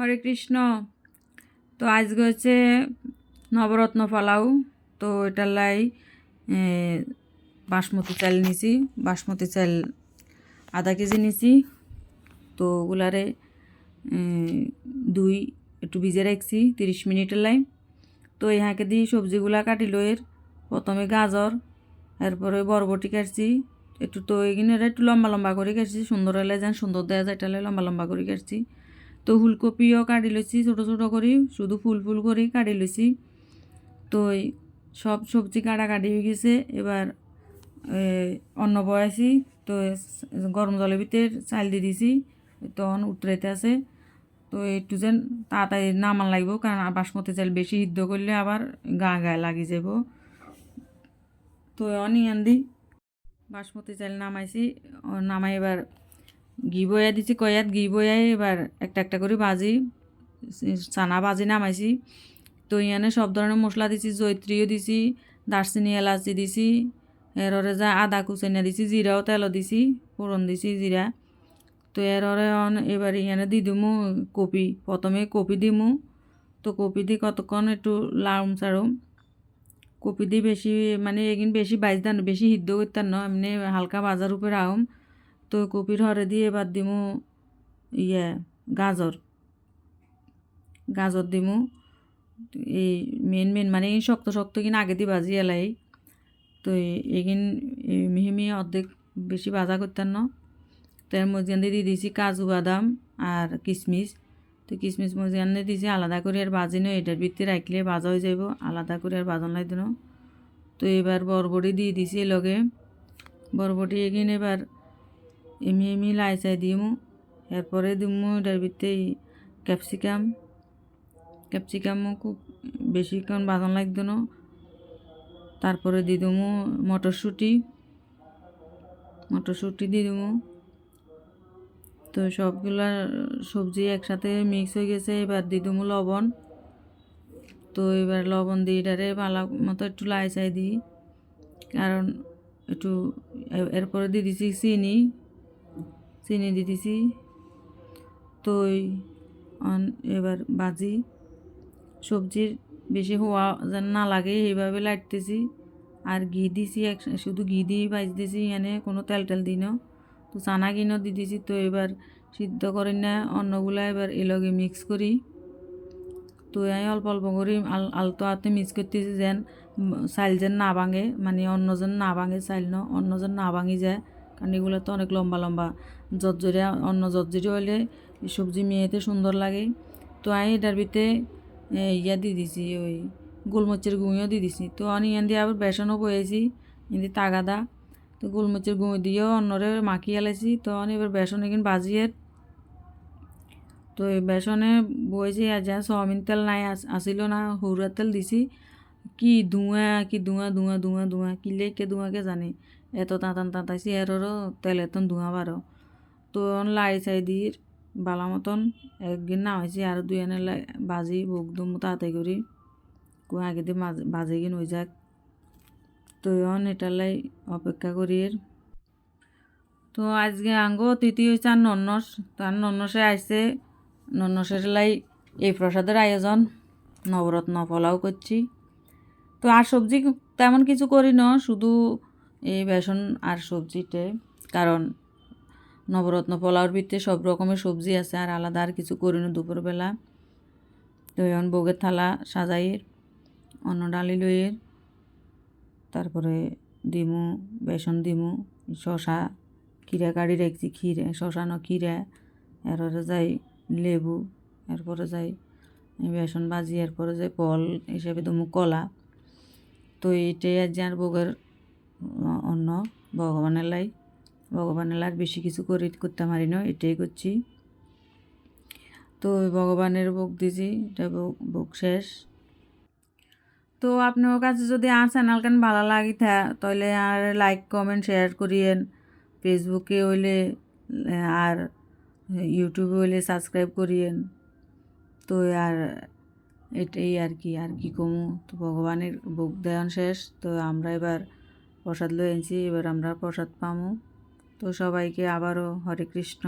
হরে কৃষ্ণ। তো আজকে হচ্ছে নবরত্ন পোলাও। তো এটার লাই বাসমতি চাল নিছি। বাসমতি চাল আধা কেজি নিছি। তো ওগুলারে দুই একটু ভিজে রাখছি, তিরিশ মিনিটের লাই। তো ইহাকে দিয়ে সবজিগুলা কাটি লইয়ের, প্রথমে গাজর, এরপরে বরবটি কাটছি। একটু তো এখানে একটু লম্বা লম্বা করে কাটছি, সুন্দর হলে যেন সুন্দর দেওয়া যায়, তাহলে লম্বা লম্বা করে কাটছি। তো ফুলকপিও কাটি লইছি, ছোটো ছোটো করে, শুধু ফুল ফুল করে কাটি লইছি। তো সব সবজি কাটা কাটি হয়ে গেছে, এবার অন্ন বয়াছি, তো গরম জলের ভিতরে চাল দিয়ে দিছি, তখন উতরাইতে আছে। তো একটু যেন তাড়াতাড়ি নামান লাগবো, কারণ বাসমতি চাল বেশি সিদ্ধ করলে আবার গা গায়ে লাগি যাব। তো অনিয়ন দি বাসমতি চাল নামাইছি নামাই এবার ঘি বয়া দিছি কয়াত ঘি বয়াই এবার একটা একটা করে ভাজি চানা ভাজি নামাইছি। তো ইয়ানে সব ধরনের মশলা দিছি জৈত্রীও দিছি, দারচিনি, এলাচি দিছি এররে যা আদা কুচাইনা দিছি, জিরাও তেলও দিছি, ফোড়ন দিছি, জিরা। তো এররে অন এবার ইয়ানে দি দিমু কপি, প্রথমে কপি দিমু। তো কপি দি কতক্ষণ একটু লাউম চাড়ুম। কপি দি বেশি মানে এগিন বেশি বাইজদান বেশি সিদ্ধ করতাম না, এমনি হালকা বাজার উপরে আহম তো কপির হরে দিয়ে এবার দিমু ইয়ে গাজর গাজর দিমু। এই মেন মেন মানে এই শক্ত শক্ত কিনা আগে দিয়ে ভাজি এলাই তো এগিন মিহি মিহি অর্ধেক বেশি ভাজা করতেন না। তো এর মধ্যে দিয়ে দিয়েছি কাজু বাদাম আর কিশমিশ তো কিশমিশ মধ্যে দিয়েছি আলাদা করে আর ভাজি নো এটার ভিত্তি রাখলে ভাজা হয়ে যাব। আলাদা করে আর ভাজন লাগবে না তো এবার বরবটি দিয়ে দিছি লগে বরবটি এগিন এবার এমি এমি লাই চাই দিমু। এরপরে দিমু এটার ভিতরে ক্যাপসিকাম ক্যাপসিকামও খুব বেশিক্ষণ বাজান লাগতো না। তারপরে দিয়ে দেবো মটরশুঁটি মটরশুঁটি দিয়ে দেবো তো সবগুলা সবজি একসাথে মিক্স হয়ে গেছে। এবার দিয়ে দেবো লবণ। তো এবার লবণ দিয়ে এটারে ভালো মতো একটু লাই চাই দিই কারণ একটু এরপরে দিয়ে দিছি চিনি। চিনি দিতেছি দিছি। তো এবার বাজি। সবজির বেশি হওয়া যেন না লাগে এইভাবে লাইটতেছি আর ঘি দিছি এক, শুধু ঘি দিয়ে ভাজতেছি, এনে কোনো তেল টেল না তো চানা কিনো দিতেছি তো এবার সিদ্ধ করি না, অন্নগুলা এবার এলগে মিক্স করি। তো আমি অল্প অল্প করে, আল, আলতো হাতে মিক্স করতেছি যেন চাইল যেন না ভাঙে মানে যেন না ভাঙে, চাইল ন অন্য যেন না ভাঙি যায়। কারণ এগুলো তো অনেক লম্বা লম্বা জর্জরিয়া অন্য জর্জরি হলে সবজি মেয়েতে সুন্দর লাগে। তো আমি এটার ভিতরে ইয়া দিয়ে দিছি, ওই গোলমরিচের গুঁড়িও দিয়ে দিছি। তো আমি ইয়ান দিয়ে আবার বেসনও বয়েছি এদি তাগাদা। তো গোলমরিচের গুঁড়ি দিয়েও অন্যরে মাখিয়ে এলাইছি তো আমি এবার বেসন এখানে বাজিয়ে তো এই বেসনে বয়েছি, আর যা সয়াবিন তেল নাই, আস- আসিল না সৌরা তেল দিছি। কি ধোঁয়া কি ধোঁয়া ধোঁয়া ধোঁয়া ধোঁয়া, কি লেকে ধোঁয়াকে জানি। এত তাঁতান তাঁতাইছি এরও তেল এত ধোঁয়া বারো তো লাই চাই দিয়ে বালা মতন একদিন নামাইছি আর দুই এনে বাজি ভোগ দুম তাতে করি কো আগে বাজে গিয়ে হয়ে যাক তো এখন এটার লাই অপেক্ষা করি তো আজকে আঙ্গ তিথি হয়েছে আর নন্নস তার নন্নসে আইসে নন্নসের লাই এই প্রসাদের আয়োজন নবরত্ন পোলাও করছি তো আর সবজি তেমন কিছু করি না শুধু এই বেসন আর সবজিতে, কারণ নবরত্ন পোলাওর ভিতরে সব রকমের সবজি আছে, আর আলাদা আর কিছু করি না দুপুরবেলা। তো এখন বউয়ের থালা সাজাইয়ের, অন্ন ডালি লইয়ের, তারপরে দিমু, বেসন দিমু শশা খিরা কাড়ি রাখছি খিরে শশানো খিরা এরপরে যাই লেবু, এরপরে যাই বেসন ভাজি, এরপরে যাই ফল হিসেবে দিমু কলা। তো এইটাই আর ভোগের অন্য ভগবানের লাই, ভগবানের আর বেশি কিছু করি, করতে পারি না, এটাই করছি। তো ভগবানের ভোগ দিছি এটা ভোগ শেষ। তো আপনার কাছে যদি আর চ্যানেলখান ভালো লাগি থা, তাহলে আর লাইক কমেন্ট শেয়ার করিয়েন। ফেসবুকে হইলে, আর ইউটিউবে হইলে সাবস্ক্রাইব করিয়েন। তো আর এটাই আর কি আর কি কমু। তো ভগবানের ভোগ দেওয়ান শেষ, তো আমরা এবার প্রসাদ লয়ে এনেছি এবার আমরা প্রসাদ পামু। তো সবাইকে আবারও হরে কৃষ্ণ।